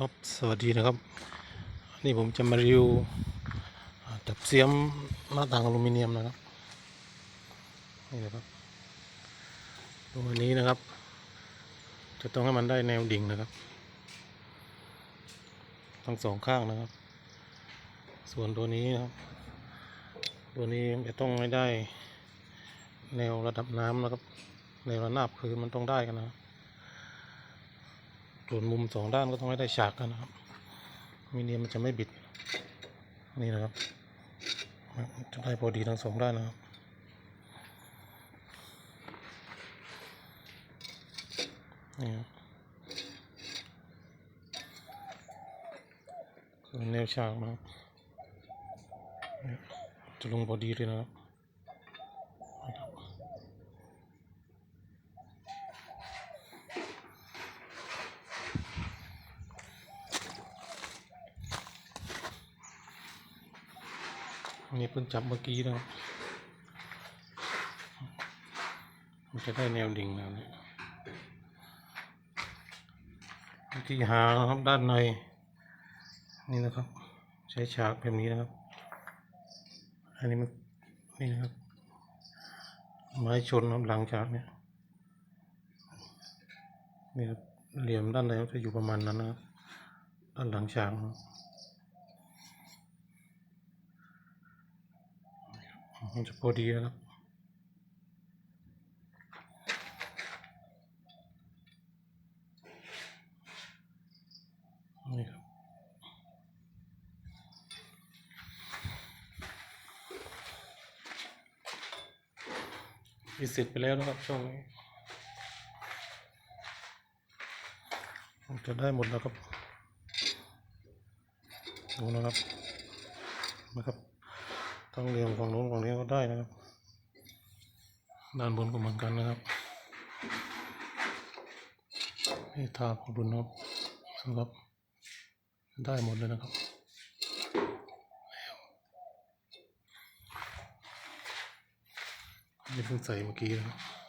ครับสวัสดีนะครับ นี่ผมจะมารีวิวดับเสียมหน้าต่างอลูมิเนียมนะครับนี่นะครับตัวนี้นะครับ จะต้องให้มันได้แนวดิ่งนะครับ ทั้งสองข้างนะครับ ส่วนตัวนี้นะครับ ตัวนี้จะต้องให้ได้ แนวระดับน้ำนะครับแนวระนาบคือมันต้องได้กันนะครับ ส่วนมุมสองด้านก็ต้องให้ได้ฉากกันนะครับมีเนียมมันจะไม่บิด นี่นะครับจะได้พอดีทั้งสองด้านนะครับนี่ครับส่วนแนวฉากนะครับจะลงพอดีเลยนะครับนะครับ นนี้เพิ่งจับเมื่อกี้นะมันจะได้แนวดิ่งแล้วเนี่ยวิธีหาครับด้านใน นี่นะครับ ใช้ฉากแบบนี้นะครับ อันนี้มันนี่นะครับ ไม้ชนครับหลังฉากเนี่ยนี่ครับเหลี่ยมด้านในก็จะอยู่ประมาณนั้นนะครับด้านหลังฉากนะครับ มันจะพอดีครับนี่ครับอีเสร็จไปแล้วนะครับช่วงนี้จะได้หมดแล้วครับดูนะครับนะครับ ทั้งเหลี่ยมฝั่งโน้นฝั่งนี้ก็ได้นะครับ ด้านบนก็เหมือนกันนะครับนี่ทาขอบคุณนะครับนะครับได้หมดเลยนะครับนี่เพิ่งใส่เมื่อกี้นะครับ